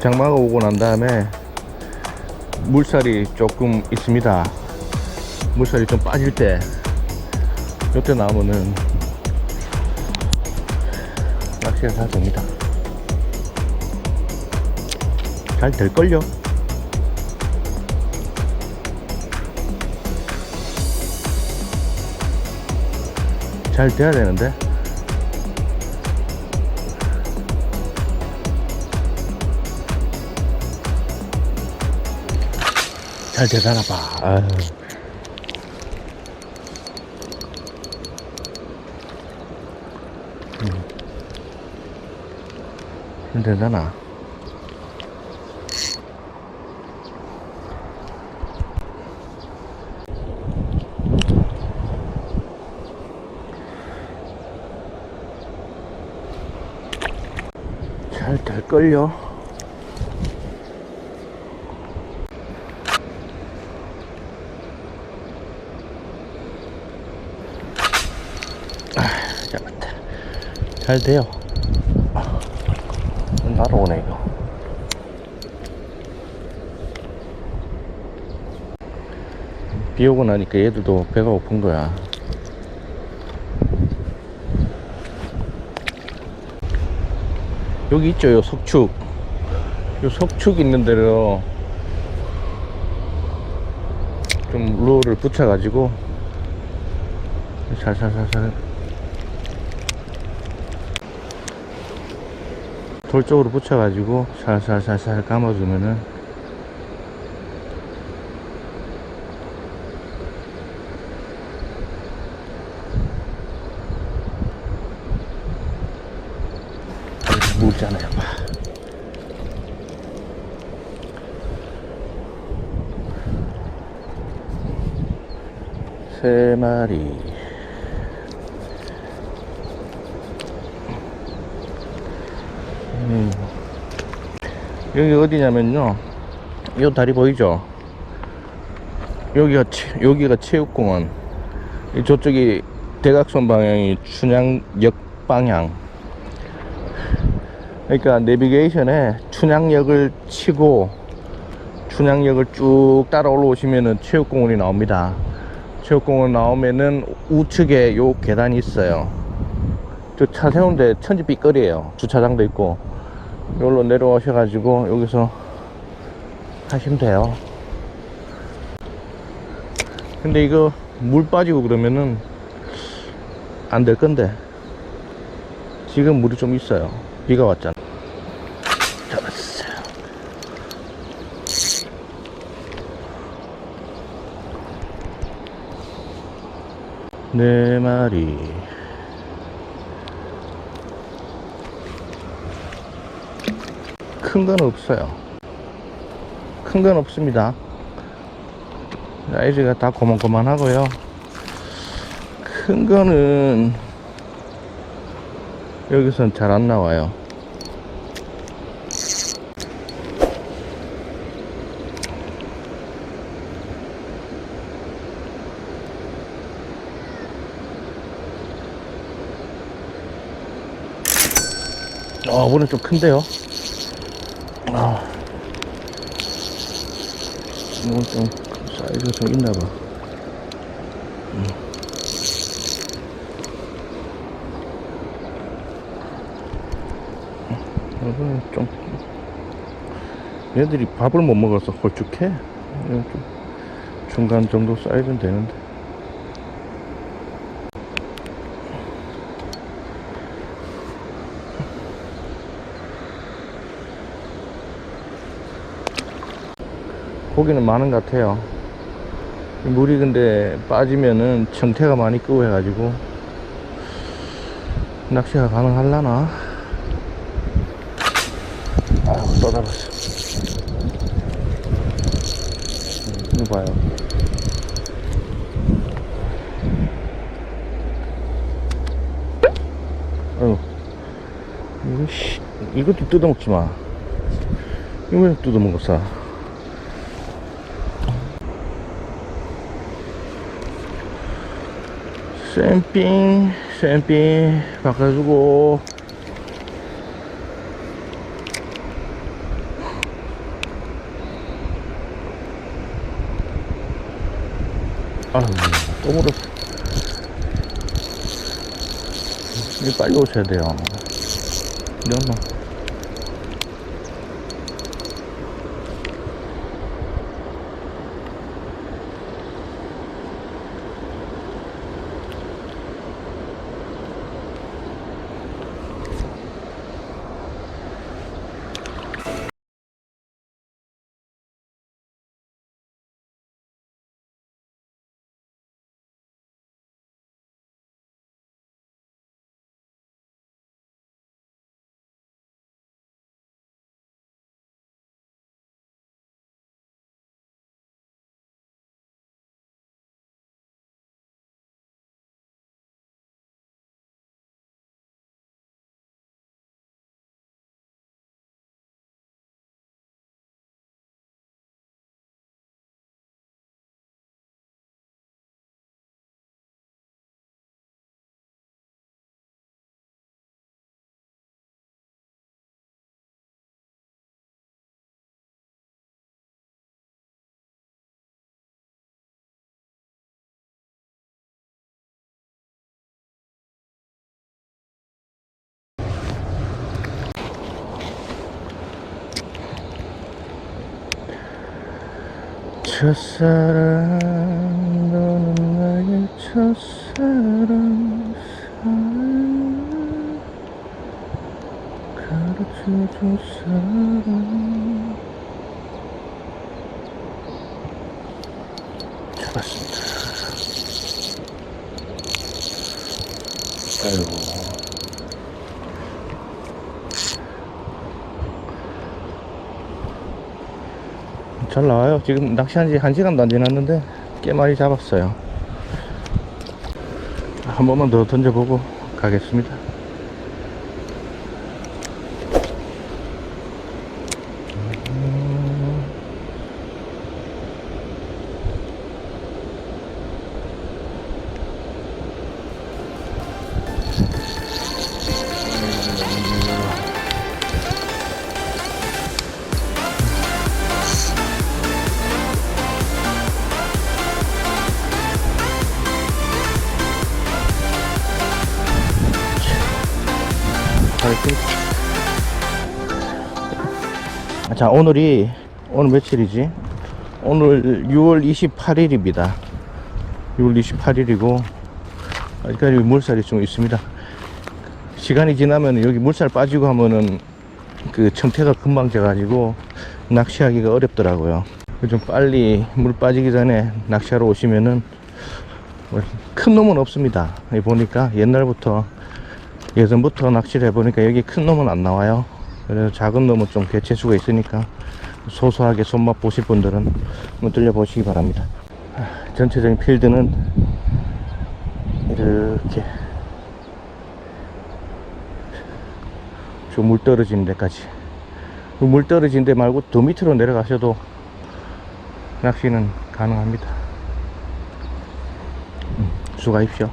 장마가 오고 난 다음에 물살이 조금 있습니다. 물살이 좀 빠질 때 이때 나오면은 낚시가 잘 됩니다. 잘 될걸요? 잘 돼야 되는데. 잘 되잖아 봐. 아유. 음. 되잖아. 잘 될걸요? 아, 잡았다. 잘 돼요. 날아오네, 이거. 비 오고 나니까 얘들도 배가 고픈 거야. 여기 있죠, 요 석축. 요 석축 있는 데로 좀 루어를 붙여 가지고 살살살살 돌 쪽으로 붙여가지고 살살살살 감아주면은 물잖아요. 세 마리. 여기 어디냐면요. 이 다리 보이죠? 여기가 체, 여기가 체육공원. 이 저쪽이 대각선 방향이 춘향역 방향. 그러니까 내비게이션에 춘향역을 치고 춘향역을 쭉 따라 올라오시면은 체육공원이 나옵니다. 체육공원 나오면은 우측에 요 계단이 있어요. 저 차 세운데 천지빛거리에요. 주차장도 있고. 여기로 내려오셔가지고 여기서 하시면 돼요. 근데 이거 물 빠지고 그러면은 안 될 건데. 지금 물이 좀 있어요. 비가 왔잖아. 잡았어요. 네 마리. 큰 건 없어요. 큰 건 없습니다. 사이즈가 다 고만고만하고요. 큰 거는 여기선 잘 안 나와요. 아, 오늘 좀 큰데요? 아. 이건 좀 사이즈가 좀 있나봐. 이거는 좀 얘들이 밥을 못 먹어서 홀쭉해 좀 중간 정도 사이즈는 되는데 고기는 많은 것 같아요. 물이 근데 빠지면은 정태가 많이 끄고 해가지고 낚시가 가능할라나? 아유 쏟아봤어. 음, 이거 봐요. 아유 이거 씨 이것도 뜯어먹지 마. 이거 왜 뜯어먹었어 쌤핑 쌤핑 바꿔주고. 아또 물었어. 빨리 오셔야 돼요. 이런 거 뭐. 첫사랑 너는 나의 첫사랑 사랑 가르쳐준 사랑. 잡았습니다. 아이고 잘 나와요. 지금 낚시한 지한 시간도 안 지났는데 꽤 많이 잡았어요. 한 번만 더 던져보고 가겠습니다. 파이팅. 자, 오늘이, 오늘 며칠이지? 오늘 6월 28일입니다. 6월 28일이고, 아직까지 물살이 좀 있습니다. 시간이 지나면 여기 물살 빠지고 하면은 그 청태가 금방 져가지고 낚시하기가 어렵더라고요. 좀 빨리 물 빠지기 전에 낚시하러 오시면은 뭐큰 놈은 없습니다. 보니까 옛날부터 예전부터 낚시를 해보니까 여기 큰 놈은 안 나와요. 그래서 작은 놈은 좀 개체수가 있으니까 소소하게 손맛 보실 분들은 한번 들려보시기 바랍니다. 아, 전체적인 필드는 이렇게 저 물 떨어지는 데까지 그물 떨어진 데 말고 더 밑으로 내려가셔도 낚시는 가능합니다. 음, 수고하십시오.